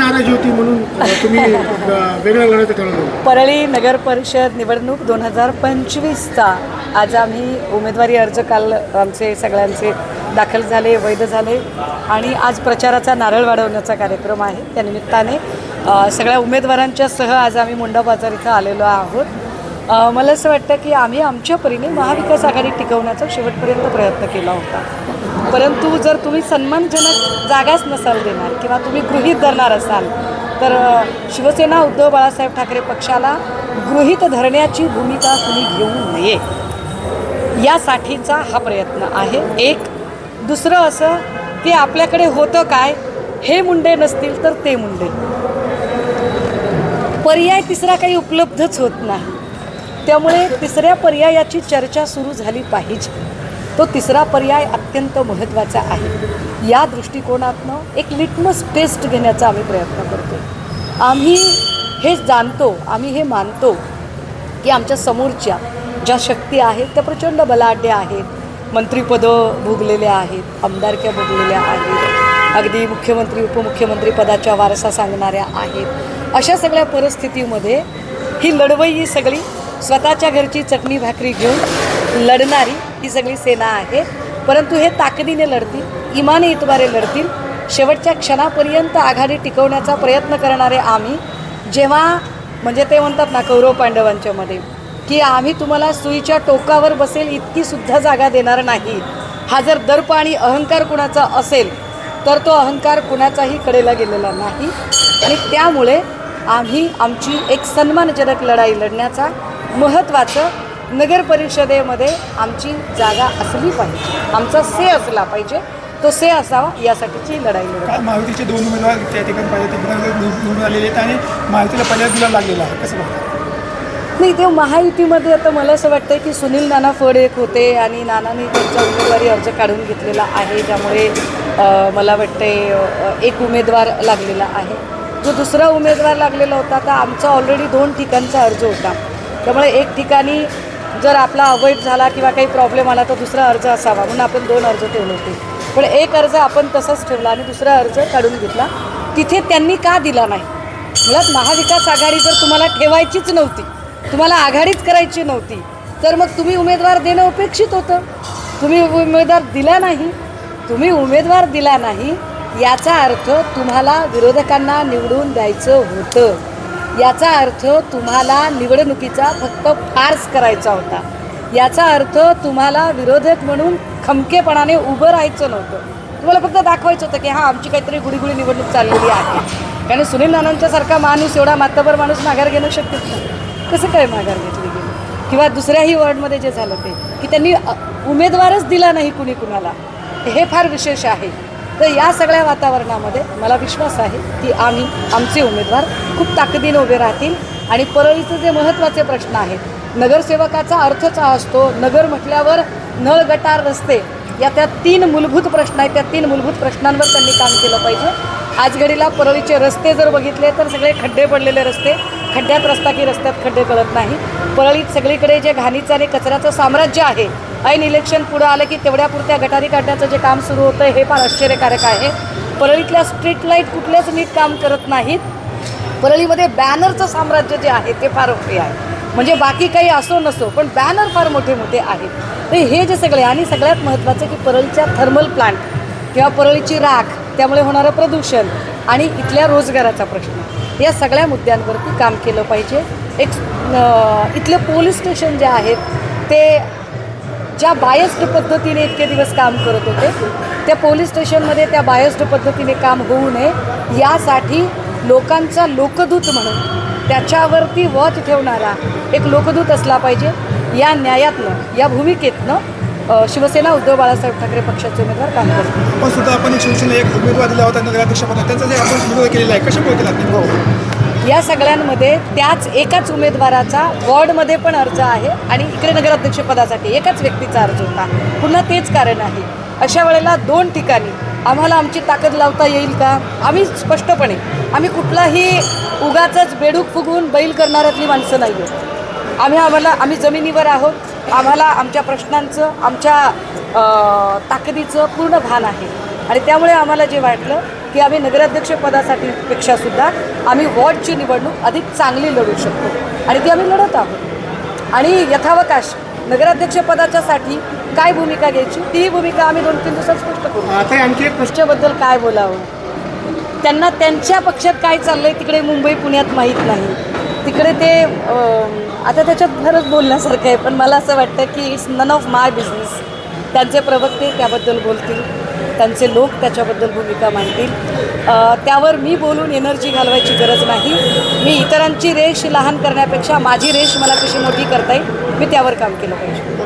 नाराजी होती म्हणून तुम्ही वेगळं लढत ठरवलं परळी नगर परिषद निवडणूक दोन हजार पंचवीसचा आज आम्ही उमेदवारी अर्ज काल आमचे सगळ्यांचे दाखल झाले वैध झाले आणि आज प्रचाराचा नारळ वाढवण्याचा कार्यक्रम आहे. त्यानिमित्ताने सगळ्या उमेदवारांच्या सह आज आम्ही मुंडा बाजार इथं आलेलो आहोत. मला असं वाटतं की आम्ही आमच्या परीने महाविकास आघाडी टिकवण्याचा शेवटपर्यंत प्रयत्न केला होता. परंतु जर तुम्ही सन्मानजनक जागाच नसाल देणार किंवा तुम्ही गृहीत धरणार असाल तर शिवसेना उद्धव बाळासाहेब ठाकरे पक्षाला गृहीत धरण्याची भूमिका तुम्ही घेऊ नये यासाठीचा हा प्रयत्न आहे. एक. दुसरं असं की आपल्याकडे होतं काय हे मुंडे नसतील तर ते मुंडे. पर्याय तिसरा काही उपलब्धच होत नाही. त्यामुळे तिसऱ्या पर्यायाची चर्चा सुरू झाली पाहिजे. तो तिसरा पर्याय अत्यंत महत्त्वाचा आहे. या दृष्टिकोनातनं एक लिटमस टेस्ट घेण्याचा आम्ही प्रयत्न करतो. आम्ही हे जाणतो आम्ही हे मानतो की आमच्या समोरच्या ज्या शक्ती आहेत त्या प्रचंड बलाढ्य आहेत. मंत्रिपदं भोगलेल्या आहेत आमदारक्या भोगलेल्या आहेत. अगदी मुख्यमंत्री उपमुख्यमंत्री पदाच्या वारसा सांगणाऱ्या आहेत. अशा सगळ्या परिस्थितीमध्ये ही लढवई ही सगळी स्वतःच्या घरची चटणी भाकरी घेऊन लढणारी ही सगळी सेना आहे. परंतु हे ताकदीने लढतील इमाने इतबारे लढतील. शेवटच्या क्षणापर्यंत आघाडी टिकवण्याचा प्रयत्न करणारे आम्ही जेव्हा म्हणजे ते म्हणतात ना कौरव पांडवांच्यामध्ये की आम्ही तुम्हाला सुईच्या टोकावर बसेल इतकी सुद्धा जागा देणार नाही. हा जर दर्प आणि अहंकार कुणाचा असेल तर तो अहंकार कुणाचाही कडेला गेलेला नाही. आणि त्यामुळे आम्ही आमची एक सन्मानजनक लढाई लढण्याचा महत्त्वाचं नगर परिषदेमध्ये आमची जागा असली पाहिजे. आमचा से असला पाहिजे. तो से असावा यासाठीची लढाई लढत महायुतीचे दोन उमेदवार त्या ठिकाणी पाहिजे निवडून आलेले आहेत आणि महायुतीला पहिल्या दिला लागलेला आहे. कसं नाही ते महायुतीमध्ये आता मला असं वाटतं की सुनील नाना फड एक होते आणि नानांनी त्यांचा उमेदवारी अर्ज काढून घेतलेला आहे. त्यामुळे मला वाटते एक उमेदवार लागलेला आहे. जो दुसरा उमेदवार लागलेला होता तर आमचा ऑलरेडी दोन ठिकाणचा अर्ज होता. त्यामुळे एक ठिकाणी जर आपला अवॉइड झाला किंवा काही प्रॉब्लेम आला तर दुसरा अर्ज असावा. म्हणून आपण दोन अर्ज ठेवले होते. पण एक अर्ज आपण तसाच ठेवला आणि दुसरा अर्ज काढून घेतला. तिथे त्यांनी का दिला नाही? मुळात महाविकास आघाडी जर तुम्हाला ठेवायचीच नव्हती तुम्हाला आघाडीच करायची नव्हती तर मग तुम्ही उमेदवार देणं अपेक्षित होतं. तुम्ही उमेदवार दिला नाही तुम्ही उमेदवार दिला नाही याचा अर्थ तुम्हाला विरोधकांना निवडून द्यायचं होतं. याचा अर्थ तुम्हाला निवडणुकीचा फक्त फार्स करायचा होता. याचा अर्थ तुम्हाला विरोधक म्हणून खमकेपणाने उभं राहायचं नव्हतं. तुम्हाला फक्त दाखवायचं होतं की हां आमची काहीतरी गुडीगुडी निवडणूक चाललेली आहे. कारण सुनील नानांच्यासारखा माणूस एवढा मातबर माणूस माघार घेणं शक्यच नाही. कसं काय माघार घेतली गेली? किंवा दुसऱ्याही वॉर्डमध्ये जे झालं ते की त्यांनी उमेदवारच दिला नाही कुणी कुणाला. हे फार विशेष आहे. तर या सगळ्या वातावरणामध्ये मला विश्वास आहे की आम्ही आमचे उमेदवार खूप ताकदीने उभे राहतील. आणि परळीचे जे महत्त्वाचे प्रश्न आहेत नगरसेवकाचा अर्थच हा असतो नगर म्हटल्यावर नळ गटार रस्ते या त्या तीन मूलभूत प्रश्न आहेत. त्या तीन मूलभूत प्रश्नांवर त्यांनी काम केलं पाहिजे. आज घडीला परळीचे रस्ते जर बघितले तर सगळे खड्डे पडलेले रस्ते खड्ड्यात रस्ता की रस्त्यात खड्डे कळत नाही. परळीत सगळीकडे जे घाणीचं आणि कचऱ्याचं साम्राज्य आहे ऐन इलेक्शन पुढं आलं की तेवढ्यापुरत्या गटारी काढण्याचं जे काम सुरू होतं हे फार आश्चर्यकारक आहे. परळीतल्या स्ट्रीट लाइट कुठल्याच नीट काम करत नाहीत. परळीमध्ये बॅनरचं साम्राज्य जे आहे ते फार मोठे आहे. म्हणजे बाकी काही असो नसो पण बॅनर फार मोठे मोठे आहेत. तर हे जे सगळे आणि सगळ्यात महत्त्वाचं की परळीच्या थर्मल प्लांट किंवा परळीची राख त्यामुळे होणारं प्रदूषण आणि इथल्या रोजगाराचा प्रश्न. या सगळ्या मुद्द्यांवरती काम केलं पाहिजे. एक इथलं इथले पोलीस स्टेशन जे आहेत ते ज्या बायस्ड पद्धतीने इतके दिवस काम करत होते त्या पोलीस स्टेशनमध्ये त्या बायस्ड पद्धतीने काम होऊ नये यासाठी लोकांचा लोकदूत म्हणून त्याच्यावरती वॉच ठेवणारा एक लोकदूत असला पाहिजे. या न्यायातनं या भूमिकेतनं शिवसेना उद्धव बाळासाहेब ठाकरे पक्षाचे उमेदवार काम करतील आपण सुद्धा आपण शिवसेना एक उमेदवार दिला होता नगराध्यक्षपदा. त्यांचा जे आपण विरोध केलेला आहे कशा केला? आपण या सगळ्यांमध्ये त्याच एकाच उमेदवाराचा वॉर्डमध्ये पण अर्ज आहे आणि इकडे नगराध्यक्षपदासाठी एकाच व्यक्तीचा अर्ज होता. पुन्हा तेच कारण आहे. अशा वेळेला दोन ठिकाणी आम्हाला आमची ताकद लावता येईल का? आम्ही स्पष्टपणे आम्ही कुठलाही उगाचंच बेडूक फुगवून बैल करणाऱ्यातली माणसं नाही आहोत आम्ही आम्हाला आम्ही जमिनीवर आहोत. आम्हाला आमच्या प्रश्नांचं आमच्या ताकदीचं पूर्ण भान आहे. आणि त्यामुळे आम्हाला जे वाटलं की आम्ही नगराध्यक्षपदासाठी पेक्षा सुद्धा आम्ही वॉर्डची निवडणूक अधिक चांगली लढू शकतो. आणि ती आम्ही लढत आहोत. आणि यथावकाश नगराध्यक्षपदाच्यासाठी काय भूमिका घ्यायची ती भूमिका आम्ही दोन तीन दिवसात स्पष्ट करू. आता आणखी पक्षाबद्दल काय बोलावं? त्यांना त्यांच्या पक्षात काय चाललंय तिकडे मुंबई पुण्यात माहीत नाही. तिकडे ते आता त्याच्यात खरंच बोलण्यासारखं आहे पण मला असं वाटतं की it's none of my business त्यांचे प्रवक्ते त्याबद्दल बोलतील. त्यांचे लोक त्याच्याबद्दल भूमिका मांडतील. त्यावर मी बोलून एनर्जी घालवायची गरज नाही. मी इतरांची रेष लहान करण्यापेक्षा माझी रेष मला कशी मोठी करता येईल मी त्यावर काम केलं पाहिजे.